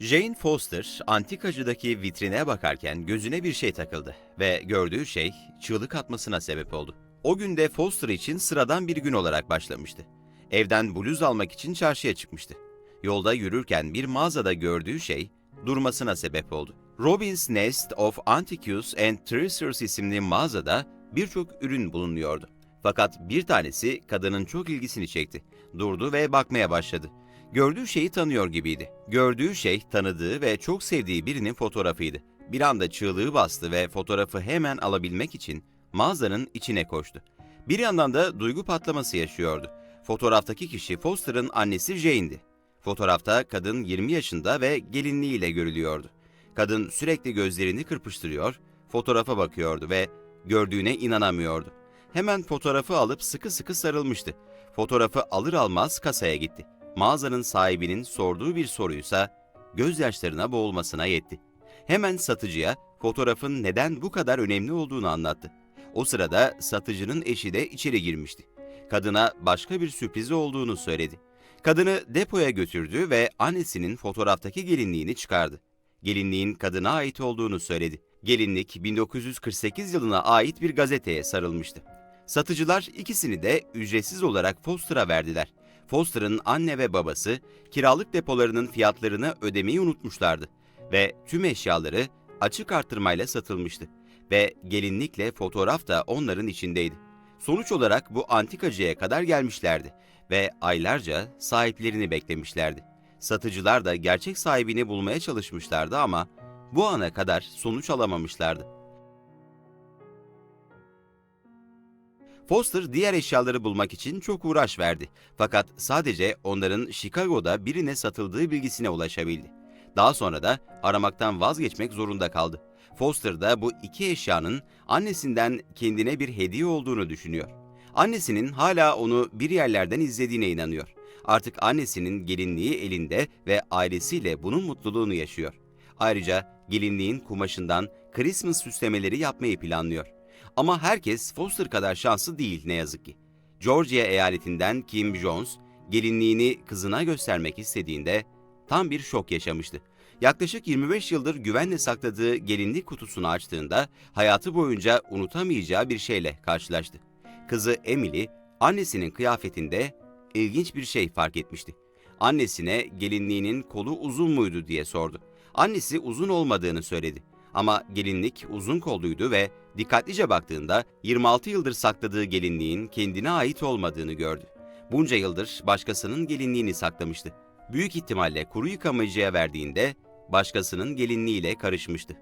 Jane Foster, antikacıdaki vitrine bakarken gözüne bir şey takıldı ve gördüğü şey çığlık atmasına sebep oldu. O gün de Foster için sıradan bir gün olarak başlamıştı. Evden bluz almak için çarşıya çıkmıştı. Yolda yürürken bir mağazada gördüğü şey durmasına sebep oldu. Robin's Nest of Antiques and Treasures isimli mağazada birçok ürün bulunuyordu. Fakat bir tanesi kadının çok ilgisini çekti. Durdu ve bakmaya başladı. Gördüğü şeyi tanıyor gibiydi. Gördüğü şey tanıdığı ve çok sevdiği birinin fotoğrafıydı. Bir anda çığlığı bastı ve fotoğrafı hemen alabilmek için mağazanın içine koştu. Bir yandan da duygu patlaması yaşıyordu. Fotoğraftaki kişi Foster'ın annesi Jane'di. Fotoğrafta kadın 20 yaşında ve gelinliğiyle görülüyordu. Kadın sürekli gözlerini kırpıştırıyor, fotoğrafa bakıyordu ve gördüğüne inanamıyordu. Hemen fotoğrafı alıp sıkı sıkı sarılmıştı. Fotoğrafı alır almaz kasaya gitti. Mağazanın sahibinin sorduğu bir soruysa gözyaşlarına boğulmasına yetti. Hemen satıcıya fotoğrafın neden bu kadar önemli olduğunu anlattı. O sırada satıcının eşi de içeri girmişti. Kadına başka bir sürprizi olduğunu söyledi. Kadını depoya götürdü ve annesinin fotoğraftaki gelinliğini çıkardı. Gelinliğin kadına ait olduğunu söyledi. Gelinlik 1948 yılına ait bir gazeteye sarılmıştı. Satıcılar ikisini de ücretsiz olarak Foster'a verdiler. Foster'ın anne ve babası kiralık depolarının fiyatlarını ödemeyi unutmuşlardı ve tüm eşyaları açık artırmayla satılmıştı ve gelinlikle fotoğraf da onların içindeydi. Sonuç olarak bu antikacıya kadar gelmişlerdi ve aylarca sahiplerini beklemişlerdi. Satıcılar da gerçek sahibini bulmaya çalışmışlardı ama bu ana kadar sonuç alamamışlardı. Foster diğer eşyaları bulmak için çok uğraş verdi. Fakat sadece onların Chicago'da birine satıldığı bilgisine ulaşabildi. Daha sonra da aramaktan vazgeçmek zorunda kaldı. Foster da bu iki eşyanın annesinden kendine bir hediye olduğunu düşünüyor. Annesinin hala onu bir yerlerden izlediğine inanıyor. Artık annesinin gelinliği elinde ve ailesiyle bunun mutluluğunu yaşıyor. Ayrıca gelinliğin kumaşından Christmas süslemeleri yapmayı planlıyor. Ama herkes Foster kadar şanslı değil ne yazık ki. Georgia eyaletinden Kim Jones gelinliğini kızına göstermek istediğinde tam bir şok yaşamıştı. Yaklaşık 25 yıldır güvenle sakladığı gelinlik kutusunu açtığında hayatı boyunca unutamayacağı bir şeyle karşılaştı. Kızı Emily annesinin kıyafetinde ilginç bir şey fark etmişti. Annesine gelinliğinin kolu uzun muydu diye sordu. Annesi uzun olmadığını söyledi. Ama gelinlik uzun kolluydu ve dikkatlice baktığında 26 yıldır sakladığı gelinliğin kendine ait olmadığını gördü. Bunca yıldır başkasının gelinliğini saklamıştı. Büyük ihtimalle kuru yıkamacıya verdiğinde başkasının gelinliğiyle karışmıştı.